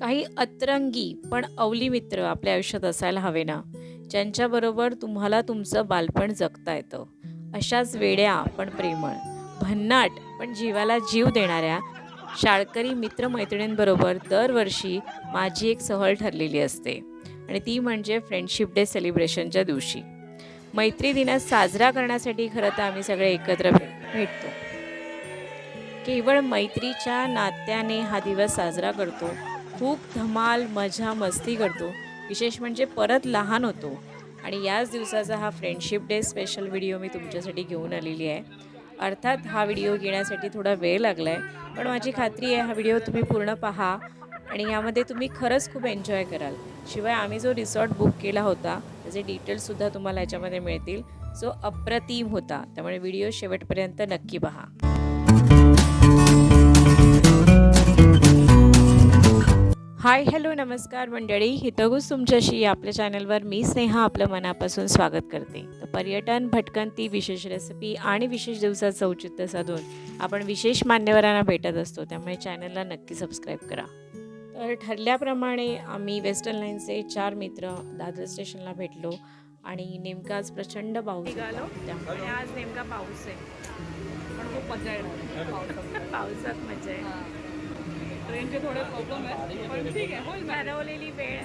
काही अतरंगी पण अवली मित्र आपल्या आयुष्यात असायला हवे ना? ज्यांच्याबरोबर तुम्हाला तुमचं बालपण जगता येतं. अशाच वेड्या पण प्रेमळ. भन्नाट पण जीवाला जीव देणाऱ्या शाळकरी मित्रमैत्रिणींबरोबर दरवर्षी माझी एक सहल ठरलेली असते. आणि ती म्हणजे फ्रेंडशिप डे सेलिब्रेशनच्या दिवशी. मैत्री दिन साजरा करण्यासाठी खरं तर आम्ही सगळे एकत्र भेट भेटतो. केवळ मैत्रीच्या नात्याने हा दिवस साजरा करतो खूप धमाल मजा मस्ती करतो. विशेष म्हणजे परत लहान होतो. आणि याच दिवसाचा हा फ्रेंडशिप डे स्पेशल व्हिडिओ मी तुमच्यासाठी घेऊन आलेली आहे. अर्थात हा व्हिडिओ घेण्यासाठी थोडा वेळ लागला आहे पण माझी खात्री आहे हा व्हिडिओ तुम्ही पूर्ण पहा आणि यामध्ये तुम्ही खरंच खूप एन्जॉय कराल. शिवाय आम्ही जो रिसॉर्ट बुक केला होता त्याचे डिटेल्ससुद्धा तुम्हाला याच्यामध्ये मिळतील. जो अप्रतिम होता त्यामुळे व्हिडिओ शेवटपर्यंत नक्की पहा. हाय हॅलो नमस्कार मंडळी. हितगुज तुमच्याशी आपल्या चॅनलवर मी स्नेहा आपलं मनापासून स्वागत करते. तर पर्यटन भटकंती विशेष रेसिपी आणि विशेष दिवसाचं औचित्य साधून आपण विशेष मान्यवरांना भेटत असतो. त्यामुळे चॅनलला नक्की सबस्क्राईब करा. तर ठरल्याप्रमाणे आम्ही वेस्टर्न लाईनचे चार मित्र दादर स्टेशनला भेटलो आणि नेमका आज प्रचंड पाऊस निघालो. त्यामुळे आज नेमका पाऊस आहे. पण खूप मजा येणार पावसात. मजा आहे ट्रेनचे थोडे प्रॉब्लेम आहेत पण ठीक आहे होईल. ठरवलेली वेळ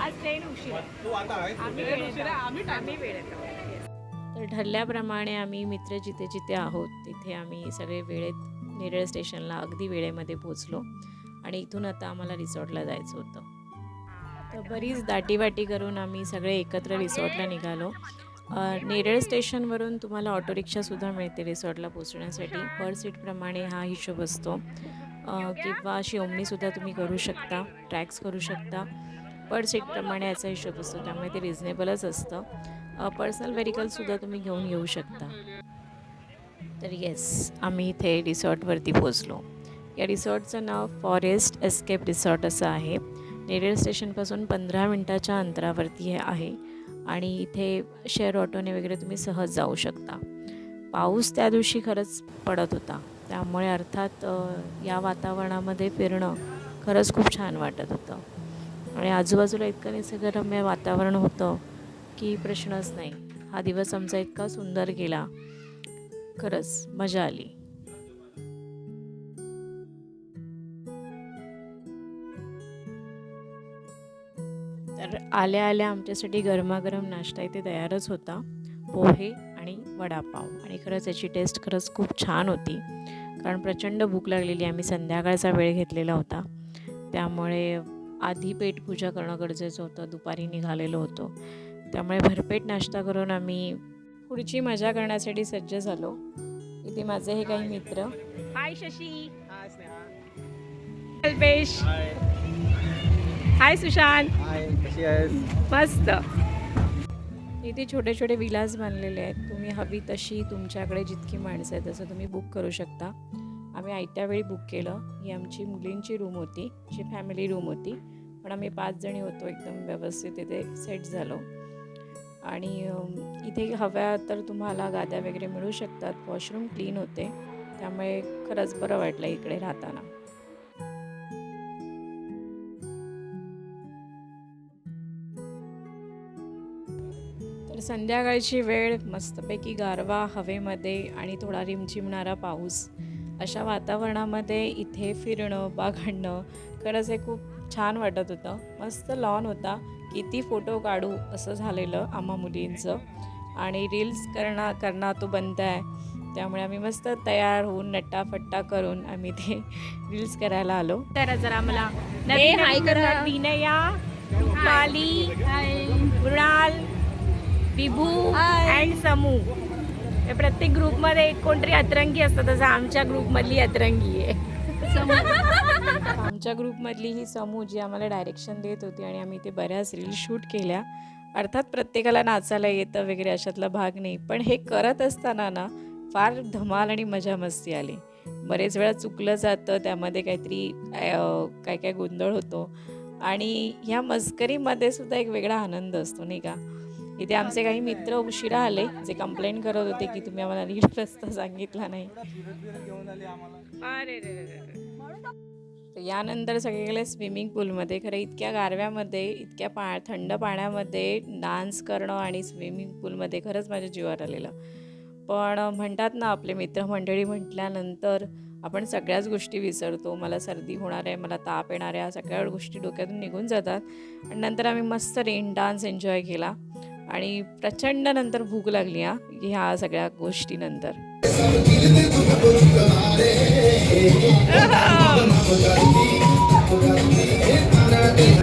आज ट्रेन उशीर. आम्ही उशिरा. आम्ही आम्ही. Yes. तर ठरल्याप्रमाणे आम्ही मित्र जिथे जिथे आहोत तिथे आम्ही सगळे वेळेत नेरळ स्टेशनला अगदी वेळेमध्ये पोचलो आणि इथून आता आम्हाला रिसॉर्टला जायचं होतं तर बरीच दाटीवाटी करून आम्ही सगळे एकत्र रिसॉर्टला निघालो नेरळ स्टेशनवरून तुम्हाला ऑटो रिक्षासुद्धा मिळते रिसॉर्टला पोचण्यासाठी पर सीटप्रमाणे हा हिशोब असतो किंवा अशी ओमनीसुद्धा तुम्ही करू शकता ट्रॅक्स करू शकता. पर सीटप्रमाणे याचा हिशोब असतो त्यामुळे ते रिझनेबलच असतं. पर्सनल व्हेरिकलसुद्धा तुम्ही घेऊन येऊ शकता. तर येस आम्ही इथे रिसॉर्टवरती पोचलो या रिसॉर्टचं नाव फॉरेस्ट एस्केप रिसॉर्ट असं आहे. नेरळ स्टेशनपासून पंधरा मिनटाच्या अंतरावरती हे आहे आणि इथे शेअर ऑटोने वगैरे तुम्ही सहज जाऊ शकता. पाऊस त्या दिवशी खरंच पडत होता. त्यामुळे अर्थात या वातावरणामध्ये फिरणं खरंच खूप छान वाटत होतं. आणि आजूबाजूला इतकं निसर्गरम्य वातावरण होतं की प्रश्नच नाही. हा दिवस आमचा इतका सुंदर गेला. खरंच मजा आली. तर आल्या आल्या आमच्यासाठी गरमागरम नाश्ता इथे तयारच होता. पोहे आणि वडापाव. आणि खरंच याची टेस्ट खरंच खूप छान होती. कारण प्रचंड भूक लागलेली आम्ही संध्याकाळचा वेळ घेतलेला होता. त्यामुळे आधी पेटपूजा करणं गरजेचं होतं. दुपारी निघालेलो होतो. त्यामुळे भरपेट नाश्ता करून आम्ही पुढची मजा करण्यासाठी सज्ज झालो. इथे माझे हे काही मित्र. हाय शशी. कल्पेश. हाय सुशांत. मस्त. इथे छोटे छोटे विलास बांधलेले आहेत. तुम्ही हवी तशी तुमच्याकडे जितकी माणसं आहेत तसं तुम्ही बुक करू शकता. आम्ही आयत्या वेळी बुक केलं. ही आमची मुलींची रूम होती जी फॅमिली रूम होती. पण आम्ही पाच जणी होतो एकदम व्यवस्थित इथे सेट झालो. आणि इथे हव्या तर तुम्हाला गाद्या वगैरे मिळू शकतात. वॉशरूम क्लीन होते. त्यामुळे खरंच बरं वाटलं इकडे राहताना. तर संध्याकाळची वेळ मस्तपैकी गारवा हवेमध्ये आणि थोडा रिमझिमणारा पाऊस. अशा वातावरणामध्ये इथे फिरणं बागडणं खरंच हे खूप छान वाटत होतं. मस्त लॉन होता. किती फोटो काढू असं झालेलं आम्हा मुलींचं. आणि रील्स करणं करणं तो बंद आहे. त्यामुळे आम्ही मस्त तयार होऊन नट्टाफट्टा करून आम्ही ते रील्स करायला आलो. तर जरा मला नवीन हाय करा. विनया रुपाली मृणाल विभू अँड समू हे प्रत्येक ग्रुपमध्ये एक कोणतरी अतरंगी असतं तसं आमच्या ग्रुपमधली अतरंगी आहे. आमच्या ग्रुपमधली ही समू जी आम्हाला डायरेक्शन देत होती आणि आम्ही ते बऱ्याच रील शूट केल्या. अर्थात प्रत्येकाला नाचायला येतं वगैरे अशातला भाग नाही पण हे करत असताना ना फार धमाल आणि मजा मस्ती आली. बरेच वेळा चुकलं जातं त्यामध्ये काहीतरी काय काय गोंधळ होतो. आणि ह्या मस्करीमध्ये सुद्धा एक वेगळा आनंद असतो नाही का? इथे आमचे काही मित्र उशिरा आले जे कंप्लेंट करत होते की तुम्ही आम्हाला नीट रस्ता सांगितला नाही. अरे रे रे रे रे. यानंतर सगळे गेले स्विमिंग पूलमध्ये खरं इतक्या गारव्यामध्ये इतक्या पा थंड पाण्यामध्ये डान्स करणं आणि स्विमिंग पूलमध्ये खरंच माझ्या जीवावर आलेलं. पण म्हणतात ना आपले मित्रमंडळी म्हटल्यानंतर आपण सगळ्याच गोष्टी विसरतो. मला सर्दी होणार आहे मला ताप येणार आहे या सगळ्या गोष्टी डोक्यातून निघून जातात. आणि नंतर आम्ही मस्त रेन डान्स एन्जॉय केला. आणि प्रचंड नंतर भूक लागली हा. ह्या सगळ्या गोष्टीनंतर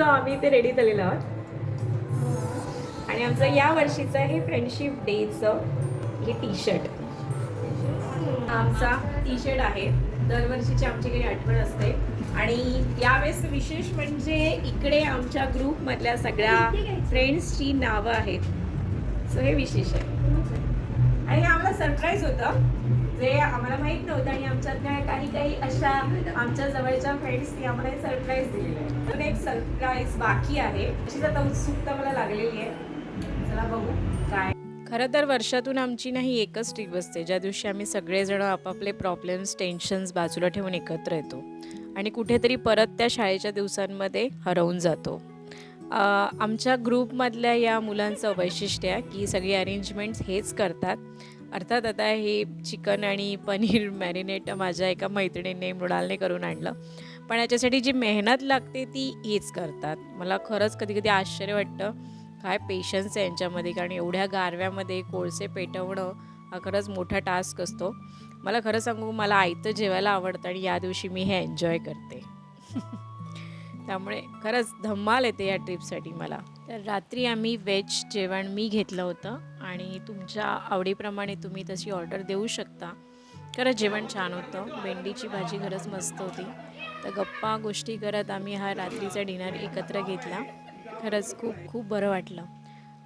आम्ही ते रेडी झालेलो आहोत. आणि आमचं या वर्षीचं हे फ्रेंडशिप डेचं हे टी शर्ट आमचा टी शर्ट आहे. दरवर्षीची आमची काही आठवण असते. आणि यावेळेस विशेष म्हणजे इकडे आमच्या ग्रुपमधल्या सगळ्या फ्रेंड्सची नावं आहेत. सो हे विशेष आहे. आणि आम्हाला सरप्राईज होतं जे आम्हाला माहीत नव्हतं आणि आमच्यातल्या काही काही अशा आमच्या जवळच्या फ्रेंड्सनी आम्हाला हे सरप्राईज दिलेलं आहे. पण एक सरप्राईज बाकी आहे. अशीच आता उत्सुकता मला लागलेली आहे. चला बघू काय. खरं तर वर्षातून आमची नाही एकच ट्रीप असते. ज्या दिवशी आम्ही सगळेजण आपापले प्रॉब्लेम्स टेन्शन्स बाजूला ठेवून एकत्र येतो. आणि कुठेतरी परत त्या शाळेच्या दिवसांमध्ये हरवून जातो. आमच्या ग्रुपमधल्या या मुलांचं वैशिष्ट्य आहे की सगळी अरेंजमेंट्स हेच करतात. अर्थात आता हे चिकन आणि पनीर मॅरिनेट माझ्या एका मैत्रिणीने मृणालने करून आणलं. पण याच्यासाठी जी मेहनत लागते ती हेच करतात. मला खरंच कधी कधी आश्चर्य वाटतं काय पेशन्स आहे यांच्यामध्ये कारण एवढ्या गारव्यामध्ये कोळसे पेटवणं हा खरंच मोठा टास्क असतो. मला खरं सांगू मला आयतं जेवायला आवडतं आणि या दिवशी मी हे एन्जॉय करते. त्यामुळे खरंच धम्माल येते या ट्रिपसाठी मला. तर रात्री आम्ही व्हेज जेवण मी घेतलं होतं आणि तुमच्या आवडीप्रमाणे तुम्ही तशी ऑर्डर देऊ शकता. खरंच जेवण छान होतं. भेंडीची भाजी खरंच मस्त होती. तर गप्पा गोष्टी करत आम्ही हा रात्रीचा डिनर एकत्र घेतला. खरंच खूप खूप बरं वाटलं.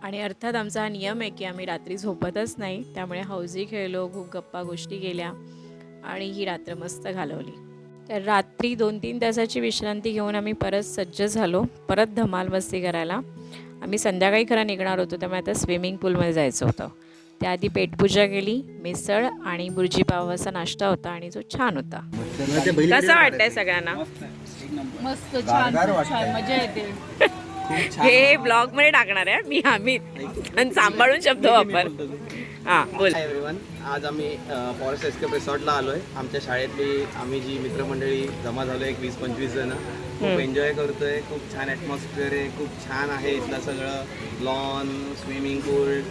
आणि अर्थात आमचा हा नियम आहे की आम्ही रात्री झोपतच नाही. त्यामुळे हौजी खेळलो खूप गप्पा गोष्टी केल्या आणि ही रात्र मस्त घालवली. तर रात्री दोन तीन तासाची विश्रांती घेऊन आम्ही परत सज्ज झालो परत धमाल मस्ती करायला. आम्ही संध्याकाळी खरं निघणार होतो त्यामुळे आता स्विमिंग पूलमध्ये जायचं होतं. त्याआधी पेटपूजा केली मिसळ आणि बुर्जी पावाचा नाश्ता होता आणि जो छान होता. कसं वाटतंय सगळ्यांना? मस्त छान मजा येते. हे ब्लॉगमध्ये टाकणार आहे मी आम्ही. आणि सांभाळून शब्द वापर. हा बोल. हाय एव्हरीवन आज आम्ही फॉरेस्ट एस्केप रिसॉर्टला आलोय. आमच्या शाळेतली आम्ही जी मित्रमंडळी जमा झालो एक वीस पंचवीस जण. खूप एन्जॉय करतोय. खूप छान ॲटमॉस्फिअर आहे. खूप छान आहे इथलं सगळं. लॉन स्विमिंग पूल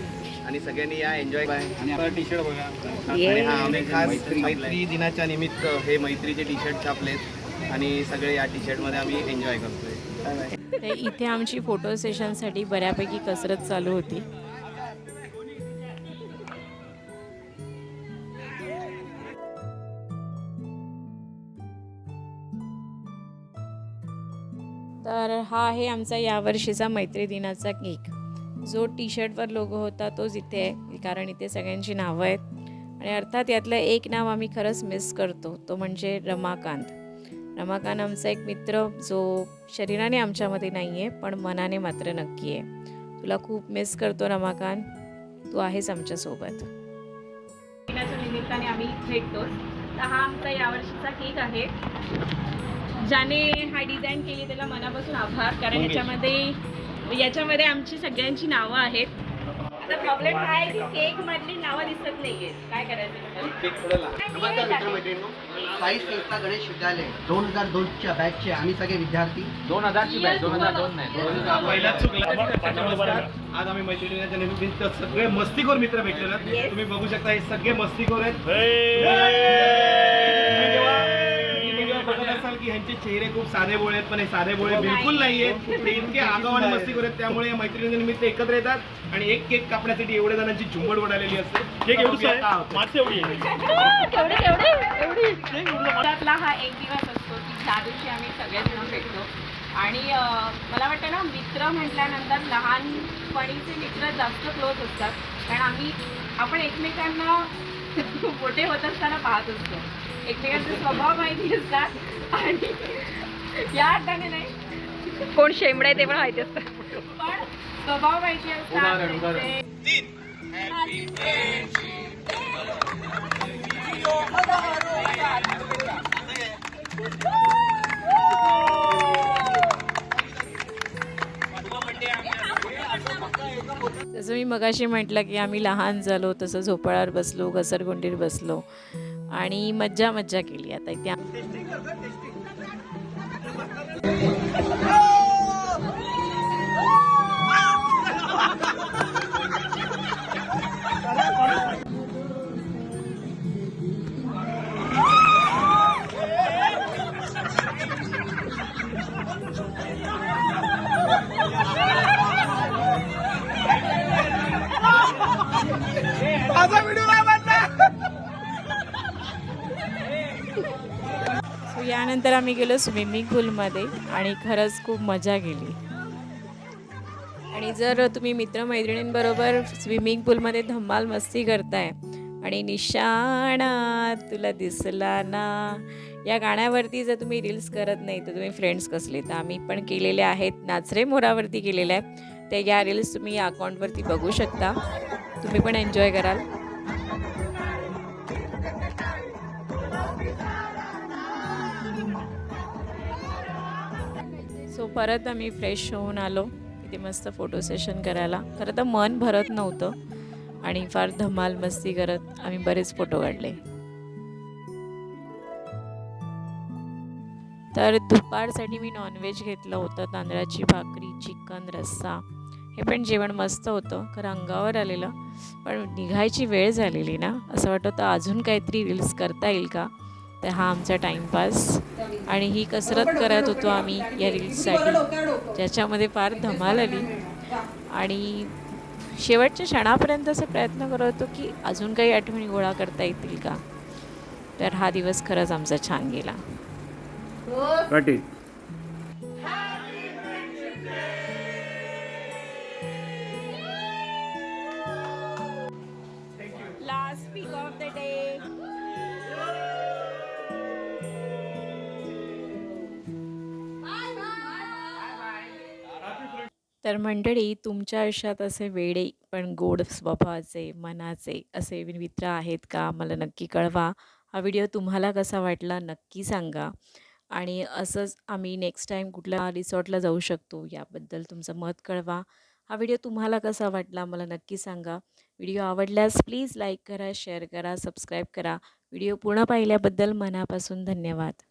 आणि सगळ्यांनी या एन्जॉय आणि आपला टी शर्ट बघा आणि हा आम्ही खास मैत्री दिनाच्या निमित्त हे मैत्रीचे टी शर्ट छापलेत. आणि सगळे या टी शर्टमध्ये आम्ही एन्जॉय करतोय. इथे आमची फोटो सेशनसाठी बऱ्यापैकी कसरत चालू होती. तर हा आहे आमचा यावर्षीचा मैत्री दिनाचा केक. जो टी शर्टवर लोगो होता तोच इथे आहे कारण इथे सगळ्यांची नावं आहेत. आणि अर्थात यातलं एक नाव आम्ही खरंच मिस करतो तो म्हणजे रमाकांत. रमाकांत आमचा एक मित्र जो शरीराने आमच्यामध्ये नाही आहे पण मनाने मात्र नक्की आहे. तुला खूप मिस करतो रमाकांत तू आहेस आमच्यासोबत. दिनाच्या निमित्ताने आम्ही भेटतो. तर हा आमचा यावर्षीचा केक आहे. ज्याने हा डिझाईन केली आभार कारण याच्यामध्ये याच्यामध्ये आमची सगळ्यांची नावं आहेत. आता प्रॉब्लेम काय आहे की केक मधली नावं दिसत नाहीये. काय करायचं? साई संस्था गणेश विद्यालय दोन हजार दोनच्या बॅचचे आम्ही सगळे विद्यार्थी. दोन हजारची बॅच दोन हजार दोन नाही. आज आम्ही मैत्रिणीच्या निमित्त सगळे मस्तीखोर मित्र आहेत. तुम्ही बघू शकता हे सगळे मस्तीखोर आहेत. ह्यांचे चेहरे खूप साधे बोळे आहेत पण हे साधे बोळे बिलकुल नाहीये ते इतके आगाव आणि मस्तीखोर आहेत त्यामुळे या मैत्रिणीच्या निमित्त एकत्र येतात आणि एक केक कापण्यासाठी एवढ्या जणांची झुंबड उडालेली असते. केक एवढं त्यातला हा एक दिवस असतो की ज्या दिवशी आम्ही सगळेजण भेटतो. आणि मला वाटतं ना मित्र म्हटल्यानंतर लहानपणीचे मित्र जास्त क्लोज असतात. कारण आम्ही आपण एकमेकांना मोठे होत असताना पाहत असतो. कोण शेंबड आहे ते पण माहिती असतात. पण जसं मी मगाशी म्हटलं की आम्ही लहान झालो तसं झोपाळावर बसलो घसरगुंडीवर बसलो. आणि मज्जा मज्जा केली आता इथे. आम्ही गेलो स्विमिंग पूलमध्ये आणि खरंच खूप मजा केली आणि जर तुम्ही मित्रमैत्रिणींबरोबर स्विमिंग पूलमध्ये धम्माल मस्ती करताय आणि निशाणा तुला दिसला ना या गाण्यावरती जर तुम्ही रील्स करत नाही तर तुम्ही फ्रेंड्स कसले? तर आम्ही पण केलेले आहेत नाचरे मोरावरती केलेले आहेत. ते या रील्स तुम्ही या अकाउंटवरती बघू शकता. तुम्ही पण एन्जॉय कराल. सो परत आम्ही फ्रेश होऊन आलो. इथे मस्त फोटो सेशन करायला. खरं तर मन भरत नव्हतं आणि फार धमाल मस्ती करत आम्ही बरेच फोटो काढले. तर दुपारसाठी मी नॉनव्हेज घेतलं होतं. तांदळाची भाकरी चिकन रस्सा. हे पण जेवण मस्त होतं. खरं अंगावर आलेलं. पण निघायची वेळ झालेली ना. असं वाटतं अजून काहीतरी रील्स करता येईल का? तर हा आमचा टाईमपास आणि ही कसरत करत होतो आम्ही या रील्ससाठी. ज्याच्यामध्ये फार धमाल आली. आणि शेवटच्या क्षणापर्यंत असे प्रयत्न करत होतो की अजून काही आठवणी गोळा करता येतील का? तर हा दिवस खरंच आमचा छान गेला. तर मंडळी तुमच्या आयुष्यात असे वेडे पण गोड स्वभावाचे मनाचे असे मित्र आहेत का? मला नक्की कळवा. हा व्हिडिओ तुम्हाला कसा वाटला नक्की सांगा. आणि असंच आम्ही नेक्स्ट टाईम कुठल्या रिसॉर्टला जाऊ शकतो याबद्दल तुमचं मत कळवा. हा व्हिडिओ तुम्हाला कसा वाटला मला नक्की सांगा. व्हिडिओ आवडल्यास प्लीज लाईक करा शेअर करा सबस्क्राईब करा. व्हिडिओ पूर्ण पाहिल्याबद्दल मनापासून धन्यवाद.